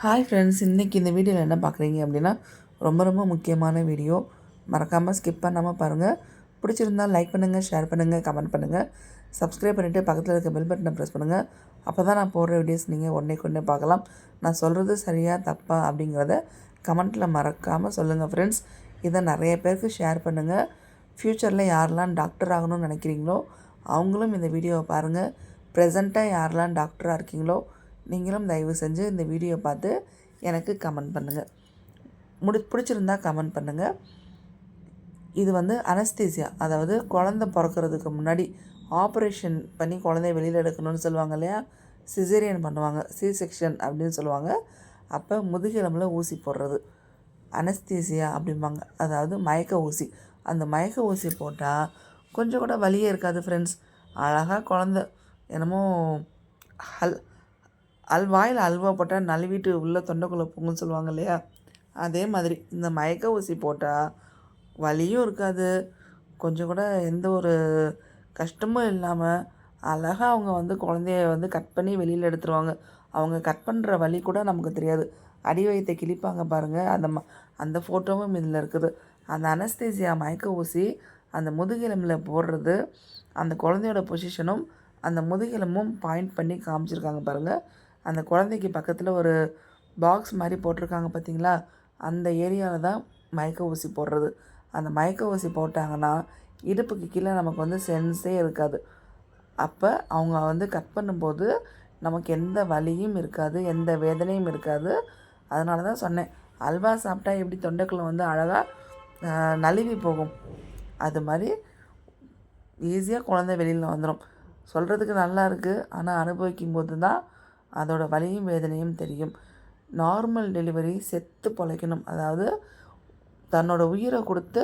Hi friends இன்றைக்கி இந்த வீடியோவில் என்ன பார்க்குறீங்க அப்படின்னா ரொம்ப ரொம்ப முக்கியமான வீடியோ மறக்காமல் ஸ்கிப் பண்ணாமல் பாருங்கள் பிடிச்சிருந்தால் லைக் பண்ணுங்கள் ஷேர் பண்ணுங்கள் கமெண்ட் பண்ணுங்கள் சப்ஸ்கிரைப் பண்ணிவிட்டு பக்கத்தில் இருக்க பெல் பட்டனை ப்ரெஸ் பண்ணுங்கள் அப்போ தான் நான் போடுற வீடியோஸ் நீங்கள் உடனே கொண்டே பார்க்கலாம். நான் சொல்கிறது சரியாக தப்பா அப்படிங்கிறத கமெண்ட்டில் மறக்காமல் சொல்லுங்கள் ஃப்ரெண்ட்ஸ் இதை நிறைய பேருக்கு ஷேர் பண்ணுங்கள் ஃப்யூச்சரில் யாரெல்லாம் டாக்டர் ஆகணும்னு நினைக்கிறீங்களோ அவங்களும் இந்த வீடியோவை பாருங்கள் ப்ரெசண்ட்டாக யாரெல்லாம் டாக்டராக இருக்கீங்களோ நீங்களும் தயவு செஞ்சு இந்த வீடியோ பார்த்து எனக்கு கமெண்ட் பண்ணுங்கள் முடி பிடிச்சிருந்தா கமெண்ட் பண்ணுங்கள் இது வந்து அனஸ்தீசியா அதாவது குழந்த பிறக்கிறதுக்கு முன்னாடி ஆப்ரேஷன் பண்ணி குழந்தைய வெளியில் எடுக்கணும்னு சொல்லுவாங்க இல்லையா? சிசேரியன் பண்ணுவாங்க. சி செக்ஷன் அப்படின்னு சொல்லுவாங்க. அப்போ முதுகெலும்பில் ஊசி போடுறது. அனஸ்தீசியா அப்படிம்பாங்க. அதாவது மயக்க ஊசி. அந்த மயக்க ஊசி போட்டால் கொஞ்சம் கூட வலியே இருக்காது ஃப்ரெண்ட்ஸ் அழகாக குழந்த என்னமோ ஹல் அல் வாயில் அல்வா போட்டால் நழுவிட்டு உள்ளே தொண்டைக்குள்ளே போகும்னு சொல்லுவாங்க இல்லையா? அதே மாதிரி இந்த மயக்க ஊசி போட்டால் வலியும் இருக்காது. கொஞ்சம் கூட எந்த ஒரு கஷ்டமும் இல்லாமல் அழகாக அவங்க வந்து குழந்தைய வந்து கட் பண்ணி வெளியில் எடுத்துருவாங்க. அவங்க கட் பண்ணுற வலி கூட நமக்கு தெரியாது. அடி வயிற்றை கிழிப்பாங்க பாருங்கள் அந்த ம அந்த ஃபோட்டோவும் இதில் இருக்குது. அந்த அனஸ்தேசியா மயக்க ஊசி அந்த முதுகெலும்பில் போடுறது அந்த குழந்தையோட பொசிஷனும் அந்த முதுகெலும்பும் பாயிண்ட் பண்ணி காமிச்சிருக்காங்க பாருங்கள் அந்த குழந்தைக்கு பக்கத்தில் ஒரு பாக்ஸ் மாதிரி போட்டிருக்காங்க பார்த்தீங்களா அந்த ஏரியாவில் தான் மயக்க ஊசி போடுறது. அந்த மயக்க ஊசி போட்டாங்கன்னா இடுப்புக்கு கீழே நமக்கு வந்து சென்ஸே இருக்காது. அப்போ அவங்க வந்து கட் பண்ணும்போது நமக்கு எந்த வலியும் இருக்காது எந்த வேதனையும் இருக்காது. அதனால தான் சொன்னேன் அல்வா சாப்பிட்டா எப்படி தொண்டைக்குள்ள வந்து அழகாக நழுவி போகும்? அது மாதிரி ஈஸியாக குழந்தை வெளியில் வந்துடும் சொல்கிறதுக்கு நல்லா இருக்குது ஆனால் அனுபவிக்கும் போது தான் அதோட வலியும் வேதனையும் தெரியும். நார்மல் டெலிவரி செத்து பொழைக்கணும். அதாவது தன்னோட உயிரை கொடுத்து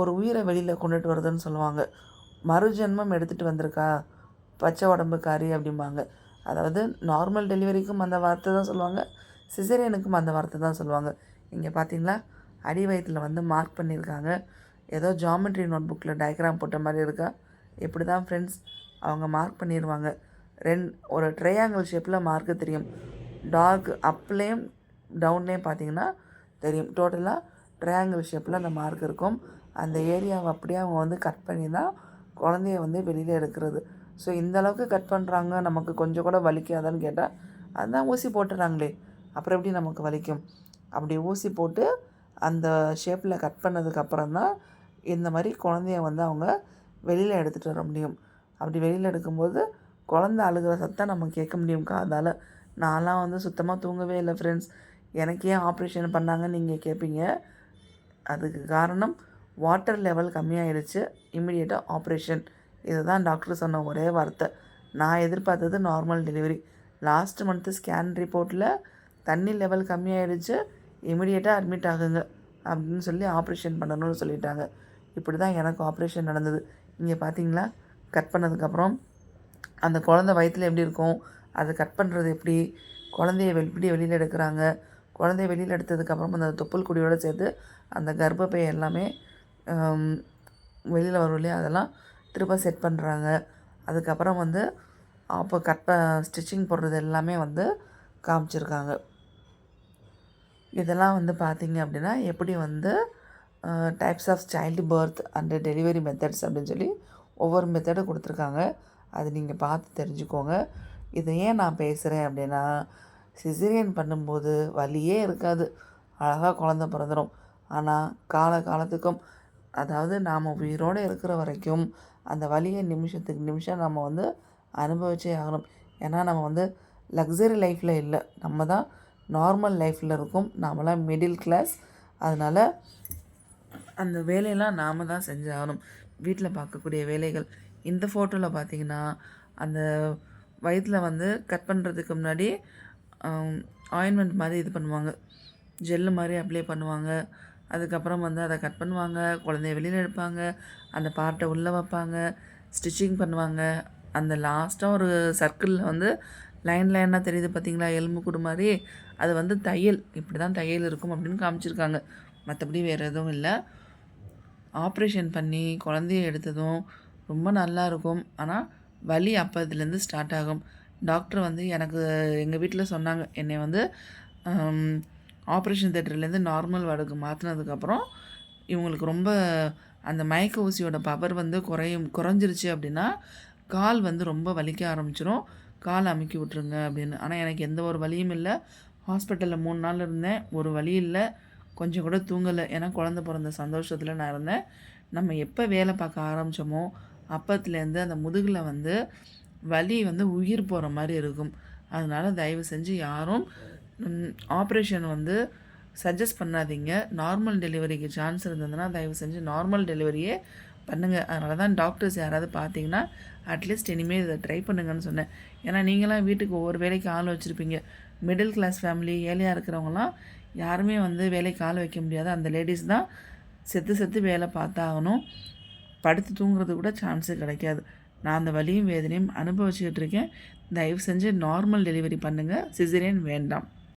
ஒரு உயிரை வெளியில் கொண்டுட்டு வருதுன்னு சொல்லுவாங்க. மறுஜென்மம் எடுத்துகிட்டு வந்திருக்கா? பச்சை உடம்புக்காரி அப்படிம்பாங்க. அதாவது நார்மல் டெலிவரிக்கும் அந்த வார்த்தை தான் சொல்லுவாங்க. சிசரியனுக்கும் அந்த வார்த்தை தான் சொல்லுவாங்க. இங்கே பார்த்தீங்களா அடி வயிற்றில் வந்து மார்க் பண்ணியிருக்காங்க. ஏதோ ஜாமெட்ரி நோட் புக்கில் டயக்ராம் போட்ட மாதிரி இருக்கா? இப்படி தான் ஃப்ரெண்ட்ஸ் அவங்க மார்க் பண்ணிடுவாங்க ரெண் ஒரு ட்ரையாங்கிள் ஷேப்பில் மார்க்கு தெரியும். டார்க் அப்லேயும் டவுன்லேயும் பார்த்தீங்கன்னா தெரியும். டோட்டலாக ட்ரையாங்கிள் ஷேப்பில் அந்த மார்க் இருக்கும். அந்த ஏரியாவை அப்படியே அவங்க வந்து கட் பண்ணி தான் குழந்தைய வந்து வெளியில் எடுக்கிறது. ஸோ இந்த அளவுக்கு கட் பண்ணுறாங்க நமக்கு கொஞ்சம் கூட வலிக்காதான்னு கேட்டால் அதுதான் ஊசி போட்டுறாங்களே. அப்புறம் எப்படி நமக்கு வலிக்கும்? அப்படி ஊசி போட்டு அந்த ஷேப்பில் கட் பண்ணதுக்கப்புறம் தான் இந்த மாதிரி குழந்தைய வந்து அவங்க வெளியில் எடுத்துகிட்டு வர முடியும். அப்படி வெளியில் எடுக்கும்போது குழந்த அழுகிற சத்தம் நம்ம கேட்க முடியும்க்கா. அதால் நான்லாம் வந்து சுத்தமாக தூங்கவே இல்லை ஃப்ரெண்ட்ஸ் எனக்கே ஆப்ரேஷன் பண்ணாங்கன்னு நீங்கள் கேட்பீங்க அதுக்கு காரணம் வாட்டர் லெவல் கம்மியாயிடுச்சு. இம்மிடியேட்டாக ஆப்ரேஷன் இதுதான் டாக்டர் சொன்ன ஒரே வார்த்தை. நான் எதிர்பார்த்தது normal delivery last month scan ரிப்போர்ட்டில் தண்ணி லெவல் கம்மியாயிடுச்சு. இமிடியேட்டாக அட்மிட் ஆகுங்க அப்படின்னு சொல்லி ஆப்ரேஷன் பண்ணணும்னு சொல்லிட்டாங்க. இப்படி தான் எனக்கு ஆப்ரேஷன் நடந்தது. இங்கே பார்த்தீங்களா கட் பண்ணதுக்கப்புறம் அந்த குழந்த வயிற்றில் எப்படி இருக்கும்? அதை கட் பண்ணுறது எப்படி? குழந்தைய எப்படி வெளியில் எடுக்கிறாங்க? குழந்தைய வெளியில் எடுத்ததுக்கப்புறம் அந்த தொப்புள் குடியோடு சேர்த்து அந்த கர்ப்பப்பை எல்லாமே வெளியில் வரும் இல்லையா? அதெல்லாம் திரும்ப செட் பண்ணுறாங்க அதுக்கப்புறம் வந்து அப்போ கட் ப ஸ்டிச்சிங் போடுறது எல்லாமே வந்து காமிச்சிருக்காங்க. இதெல்லாம் வந்து பார்த்திங்க அப்படின்னா எப்படி வந்து types of child birth and delivery methods அப்படின்னு சொல்லி ஒவ்வொரு மெத்தடும் கொடுத்துருக்காங்க. அது நீங்கள் பார்த்து தெரிஞ்சுக்கோங்க. இதை ஏன் நான் பேசுகிறேன் அப்படின்னா சிசிரியன் பண்ணும்போது வலியே இருக்காது. அழகாக குழந்த பிறந்துடும் ஆனால் கால காலத்துக்கும் அதாவது நாம் உயிரோடு இருக்கிற வரைக்கும் அந்த வலியை நிமிஷத்துக்கு நிமிஷம் நம்ம வந்து அனுபவிச்சே ஆகணும். ஏன்னா நம்ம வந்து லக்ஸரி லைஃப்பில் இல்லை. நம்ம தான் நார்மல் லைஃப்பில் இருக்கும். நாமெல்லாம் மிடில் கிளாஸ் அதனால் அந்த வேலையெல்லாம் நாம் தான் செஞ்சாகணும். வீட்டில் பார்க்கக்கூடிய வேலைகள் இந்த ஃபோட்டோவில் பார்த்தீங்கன்னா அந்த வயிற்றில் வந்து கட் பண்ணுறதுக்கு முன்னாடி ஆயின்மெண்ட் மாதிரி இது பண்ணுவாங்க. ஜெல்லு மாதிரி அப்ளை பண்ணுவாங்க. அதுக்கப்புறம் வந்து அதை கட் பண்ணுவாங்க. குழந்தைய வெளியில் எடுப்பாங்க. அந்த பார்ட்டை உள்ளே வைப்பாங்க. ஸ்டிச்சிங் பண்ணுவாங்க. அந்த லாஸ்ட்டாக ஒரு சர்க்கிளில் வந்து லைன் லைனாக தெரியுது பார்த்தீங்களா எலும்பு கூடு மாதிரி. அது வந்து தையல். இப்படி தான் தையல் இருக்கும் அப்படின்னு காமிச்சிருக்காங்க. மற்றபடி வேறு எதுவும் இல்லை. ஆப்ரேஷன் பண்ணி குழந்தைய எடுத்ததும் ரொம்ப நல்லா இருக்கும் ஆனால் வலி அப்போதுலேருந்து ஸ்டார்ட் ஆகும். டாக்டர் வந்து எனக்கு எங்கள் வீட்டில் சொன்னாங்க. என்னை வந்து ஆப்ரேஷன் தேட்டர்லேருந்து நார்மல் வார்டுக்கு மாற்றினதுக்கப்புறம் இவங்களுக்கு ரொம்ப அந்த மயக்க ஊசியோட பவர் வந்து குறையும் குறைஞ்சிருச்சு அப்படின்னா கால் வந்து ரொம்ப வலிக்க ஆரம்பிச்சிடும் கால் அமுக்கி விட்ருங்க அப்படின்னு. ஆனால் எனக்கு எந்த ஒரு வலியும் இல்லை. ஹாஸ்பிட்டலில் மூணு நாள் இருந்தேன். ஒரு வலி இல்லை. கொஞ்சம் கூட தூங்கலை. ஏன்னா குழந்த பிறந்த சந்தோஷத்தில் நான் இருந்தேன். நம்ம எப்போ வேலை பார்க்க ஆரம்பித்தோமோ அப்பத்துலேருந்து அந்த முதுகில் வந்து வலி வந்து உயிர் போகிற மாதிரி இருக்கும். அதனால் தயவு செஞ்சு யாரும் ஆப்ரேஷன் வந்து சஜஸ்ட் பண்ணாதீங்க. நார்மல் டெலிவரிக்கு சான்ஸ் இருந்ததுன்னா தயவு செஞ்சு நார்மல் டெலிவரியே பண்ணுங்கள் அதனால தான் டாக்டர்ஸ் யாராவது பார்த்தீங்கன்னா அட்லீஸ்ட் இனிமேல் இதை ட்ரை பண்ணுங்கன்னு சொன்னேன். ஏன்னா நீங்களாம் வீட்டுக்கு ஒவ்வொரு வேலைக்கு ஆள் வச்சுருப்பீங்க. மிடில் கிளாஸ் ஃபேமிலி ஏழையாக இருக்கிறவங்களாம் யாருமே வந்து வேலைக்கு ஆள் வைக்க முடியாது. அந்த லேடிஸ் தான் செத்து செத்து வேலை பார்த்தாகணும். படுத்து தூங்குறது கூட சான்ஸே கிடைக்காது. நான் அந்த வலியும் வேதனையும் அனுபவிச்சுக்கிட்டு இருக்கேன். தயவு செஞ்சு நார்மல் டெலிவரி பண்ணுங்கள் சிசரியன் வேண்டாம்.